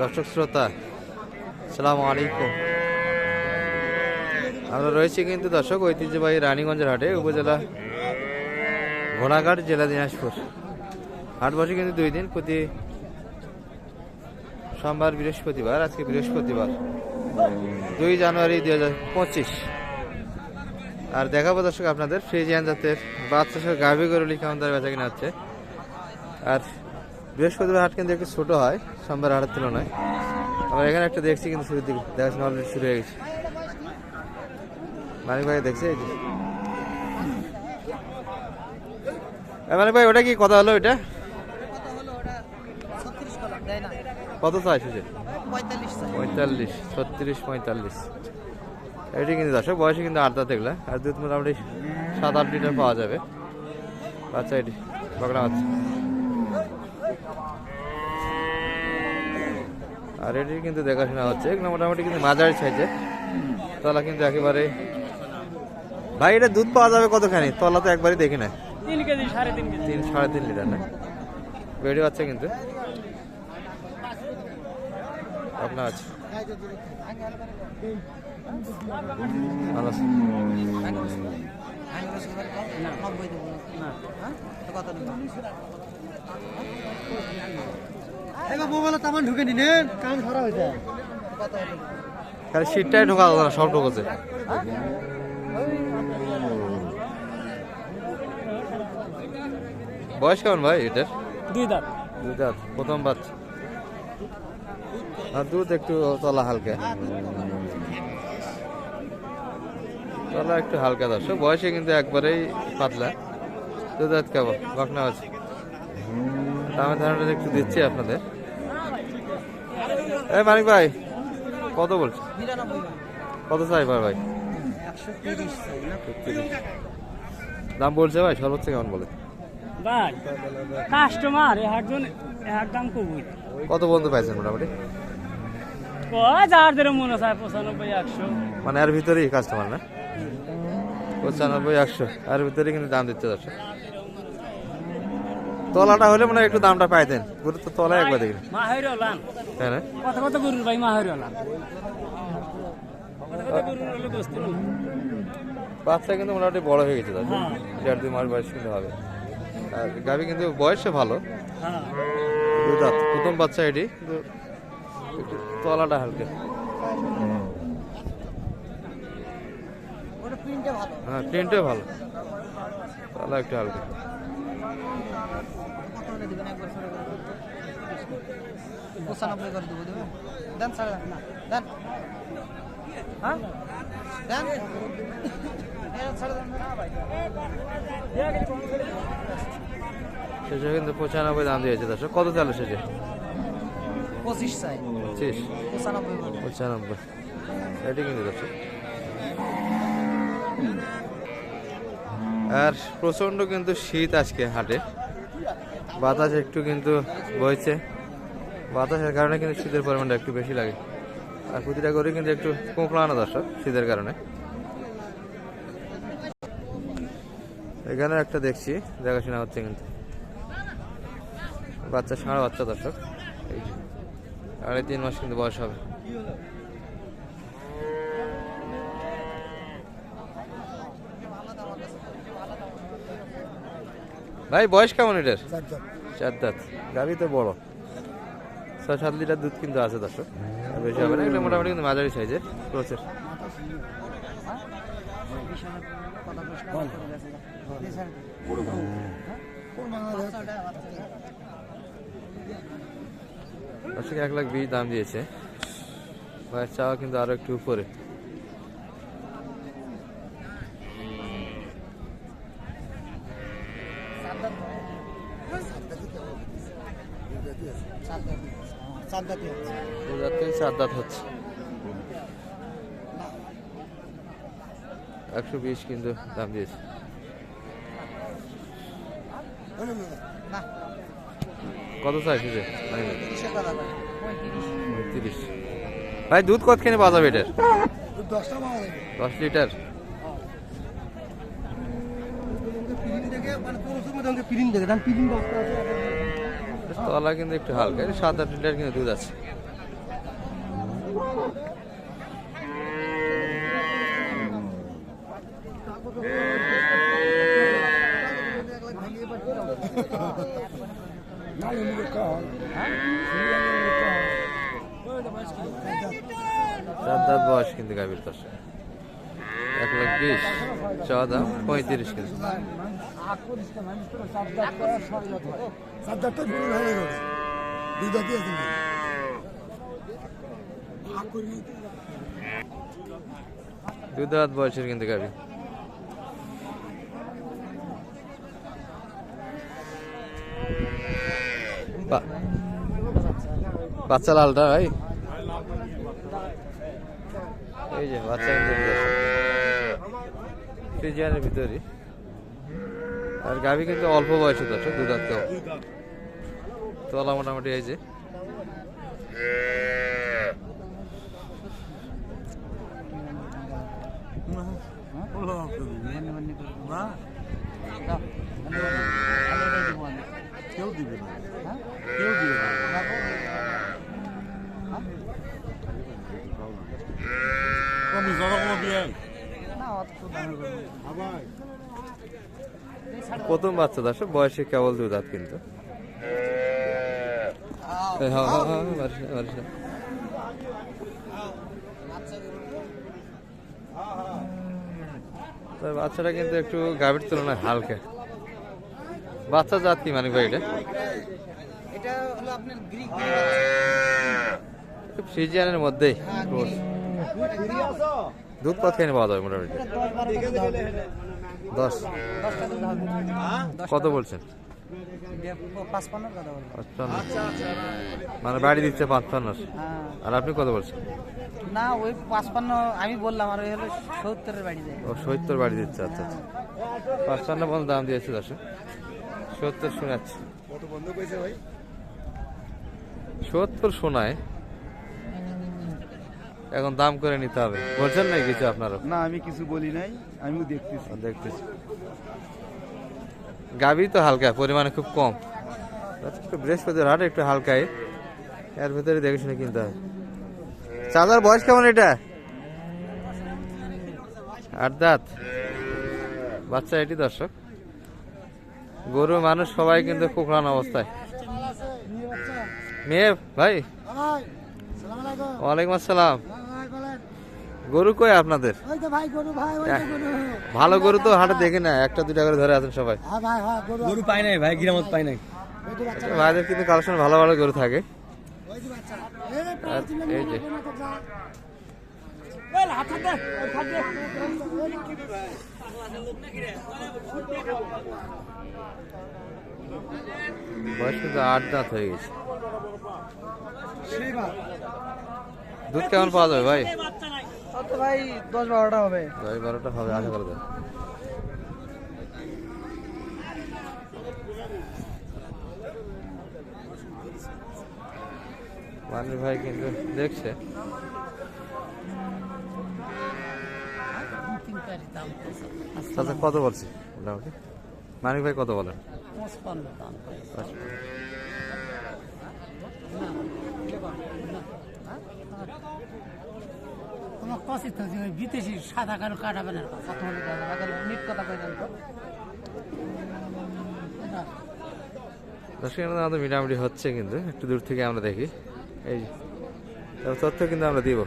দর্শক শ্রোতা সালাম আলাইকুম। আমরা রয়েছি কিন্তু দর্শক ঐতিহ্যবাহী রানীগঞ্জের হাটে, উপজেলা ঘোড়াঘাট, জেলা দিনাজপুর। হাট বসে কিন্তু দুই দিন, প্রতি সোমবার বৃহস্পতিবার, আজকে বৃহস্পতিবার, দুই জানুয়ারি দুই হাজার পঁচিশ। আর দেখাবো দর্শক আপনাদের ফ্রিজিয়ান জাতের বাচ্চা সহ গাভী গরুলি কেমন দামে বেচা কিনা হচ্ছে। আর বৃহস্পতিবার হাট কিন্তু একটু ছোট হয়, সোমবার হাটের তুলনায়। আমরা এখানে একটা দেখছি কিন্তু শুরুর দিকে, দেখাশোনা অলরেডি শুরু হয়ে গেছে। মানিক ভাই দেখছে এই। মানিক ভাই, ওটা কি কথা হলো এটা? কত চাই সুজে পঁয়তাল্লিশ, ছত্রিশ, পঁয়তাল্লিশ। এটি কিন্তু দর্শক, বয়সে কিন্তু আটটা দেখলে আর দুধ মোটামুটি সাত আট লিটার পাওয়া যাবে। বাচ্চা এটি বকরা বাচ্চা। আর এটি কিন্তু দেখাশোনা হচ্ছে। এগুলো মোটামুটি কিন্তু মাঝারি সাইজে। তলা কিন্তু একেবারে ভাই এটা দুধ পাওয়া যাবে কতখানি? তলা তো একবারই দেখি না তিন কেজি সাড়ে তিন কেজি। তিন সাড়ে তিন লিটার না? বেড়ে বাচ্চা কিন্তু। আপনার আছে। ভালো আছে। মোবাইলে তামান ঢুকে নিলেন কান ধরা হয়েছে খালি শীতটাই ঢোকা না সব ঢোকেছে। বয়স কেমন ভাই এটার? দুই দাঁত। দুই দাঁত প্রথম বাচ্চা। আর দুধ একটু তলা হালকা। তলা একটু হালকা দর্শক বয়সে কিন্তু একবারেই পাতলা। দুধ দাঁত কেমন? বকনা আছে দামের ধারণাটা একটু দিচ্ছি আপনাদের। এই মানিক ভাই কত বলছে? কত চাই ভাই ভাই? দাম বলছে ভাই সর্বোচ্চ কেমন বলে? ভাই কাস্টমার একজন এক দাম কবুই। কত পর্যন্ত পাইছেন মোটামুটি? যার ধরে মনে হয় পঁচানব্বই একশো। মানে এর ভিতরেই কাস্টমার না? পঁচানব্বই একশো। এর ভিতরেই কিন্তু দাম দিচ্ছে দর্শক। তলাটা হলে মানে একটু দামটা পাইতেন গরু তো তলা একবার দেখি। হ্যাঁ কত কত গরুর ভাই বাচ্চা কিন্তু মোটামুটি বড় হয়ে গেছে হ্যাঁ। দেড় দুই মাস বয়স কিন্তু হবে। আর গাভি কিন্তু বয়সে ভালো। হ্যাঁ। প্রথম বাচ্চা এটি কিন্তু একটু তলাটা হালকা। ওটা প্রিন্টে ভালো। হ্যাঁ প্রিন্টও ভালো। তলা একটু হালকা। দিবেন একবার ছোট করে পঁচানব্বই করে দেবো দেবেন? দেন সাড়ে দেন না দেন। হ্যাঁ? দেন? শেষে কিন্তু পঁচানব্বই দাম দিয়েছে দর্শক। কত চালে শেষে? পঁচিশ চাই। পঁচিশ। পঁচানব্বই পঁচানব্বই। এটি কিন্তু দর্শক। আর প্রচণ্ড কিন্তু শীত আজকে হাটে। বাতাস একটু কিন্তু বইছে। বাতাসের কারণে কিন্তু শীতের পরিমাণটা একটু বেশি লাগে। আর প্রতিটা করে কিন্তু একটু কোঁকড়ানো দর্শক শীতের কারণে। এখানে একটা দেখছি, দেখাশোনা হচ্ছে কিন্তু। বাচ্চা সাড়ে বাচ্চা দর্শক। আড়াই তিন মাস কিন্তু বয়স হবে। ভাই বয়স কেমন এটার? চার দাঁত। গাভি তো বড়। ছয় সাত লিটার দুধ কিন্তু আছে দর্শক। বেশি হবে না মোটামুটি কিন্তু মাঝারি সাইজের দর্শক এক লাখ বিশ দাম দিয়েছে। চাওয়া কিন্তু আরও একটু উপরে। দু দাঁত চার দাঁত হচ্ছে। একশো বিশ কিন্তু দাম দিয়েছে। কত চাইছে যে পঁয়ত্রিশ। ভাই দুধ কতখানি পাওয়া যাবে এটার? দশ লিটার? পিলিন দেখে মানে দেখে পিলিন বস্তা আছে। তলা কিন্তু একটু হালকা সাত আট লিটার কিন্তু দুধ আছে। চার বয়স কিন্তু গাভীর দর্শক এক লাখ বিশ চাওয়া দাম পঁয়ত্রিশ কিন্তু গরু ভালো বয়সের কিন্তু গাভী বাচ্চা লালটা ভাই। এই যে বাচ্চা ভিতরে আর গাভী কিন্তু অল্প বয়সে দর্শক দু দাঁত কেউ তলা মোটামুটি এই যে। কেউ দিবে না হ্যাঁ? কেউ দিবে না। প্রথম বাচ্চা দর্শক বয়সে কেবল দু দাঁত কিন্তু। হ্যাঁ, হ্যাঁ, হ্যাঁ, বাচ্চাটা কিন্তু একটু গাভীর তুলনায় হালকা। বাচ্চা জাত কি মানে ভাই এটা? এটা হলো আপনার গ্রিক। একটু মধ্যেই। দুধ কত খেয়ে পাওয়া যাবে মোটামুটি? দশ। কত বলছেন? মানে বাড়ি দিচ্ছে পাঁচপান্ন। আর আপনি কত বলছেন? না ওই পাঁচপান্ন আমি বললাম আর ওই হলো সত্তরের বাড়ি ও সত্তর বাড়ি দিচ্ছে আচ্ছা আচ্ছা। পাঁচপান্ন পর্যন্ত দাম দিয়েছে দশ। সত্তর শোনাচ্ছে। কত বন্ধ করেছে ভাই? সত্তর শোনায়। এখন দাম করে নিতে হবে। বলছেন না কিছু আপনারও না আমি কিছু বলি নাই আমিও দেখতেছি। দেখতেছি। গাভী তো হালকা পরিমাণে খুব কম। একটু বৃহস্পতির হাট একটু হালকাই। এর ভেতরে দেখে শুনে কিনতে হবে চাঁদার বয়স কেমন এটা? আট দাঁত। বাচ্চা এটি দর্শক। গরু মানুষ সবাই কিন্তু কুকড়ান অবস্থায়। মেয়ে ভাই? ওয়ালাইকুম আসসালাম। গরু কই আপনাদের? ওই তো ভাই গরু ভাই ওই তো গরু। ভালো গরু তো হাটে দেখি না একটা দুটা করে ধরে আছেন সবাই। হ্যাঁ হ্যাঁ গরু গরু পাই নাই ভাই গিরামত পাই নাই। ওই তো বাচ্চা ভাইদের কিন্তু কালেকশন ভালো ভালো গরু থাকে। বয়স কিন্তু আট দাঁত হয়ে গেছে। দুধ কেমন পাওয়া যাবে ভাই? তো ভাই দশ বারোটা হবে। দশ বারোটা হবে আশা করে দেন মানির ভাই কিন্তু দেখছে। আচ্ছা কত বলছি মোটামুটি? মানিক ভাই কত বলেন? পঁচপান্ন দাম তোমার কষি ওই বিদেশি সাদা কারও কাটাবে না কথা। বলে মিট কথা কই তো? দর্শক আমাদের মিটামিটি হচ্ছে কিন্তু একটু দূর থেকে আমরা দেখি। এই তথ্য কিন্তু আমরা দিব।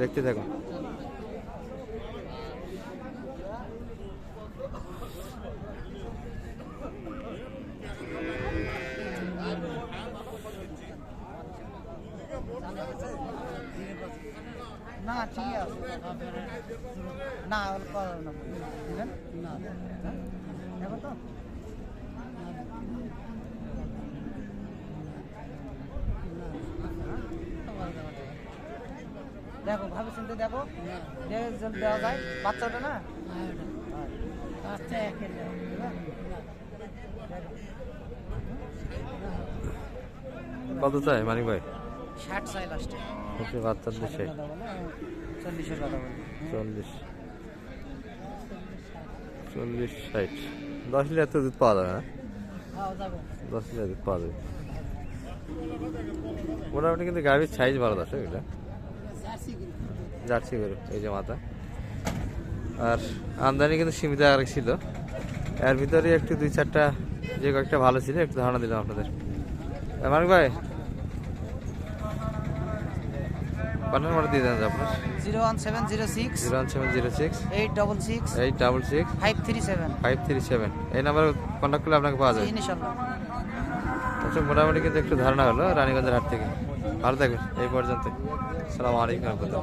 দেখতে থাকুন। না ঠিক আছে না না দিবেন না? দেখো তো দেখো ভাবে চিন্তে দেখো দেওয়া যায় বাচ্চাটা না কত চাই, মানিক ভাই ষাট চাই লাস্টে হচ্ছে বাচ্চার দেশে চল্লিশের কথা বলে। চল্লিশ। চল্লিশ ষাট। দশ লিটার তো দুধ পাওয়া যাবে না হ্যাঁ দশ লিটার দুধ পাওয়া যাবে। মোটামুটি কিন্তু গাভীর সাইজ ভালো দর্শক এটা। জার্সি গরু। এই যে মাথা। আর আমদানি কিন্তু সীমিত আর ছিল। এর ভিতরে একটু দুই চারটা যে কয়েকটা ভালো ছিল একটু ধারণা দিলাম আপনাদের। মানিক ভাই কত নম্বর দিয়ে দেন আপনার। Zero one seven zero six zero one seven zero six. Eight double six eight double six. Five three seven five three seven. এই নাম্বারে কন্ট্যাক্ট করলে আপনাকে পাওয়া যাবে ইনশাল্লাহ আচ্ছা মোটামুটি কিন্তু একটু ধারণা হলো রানীগঞ্জের হাট থেকে। ভালো থাকবেন এই পর্যন্ত সালাম আলাইকুম রহমতুল্লাহ।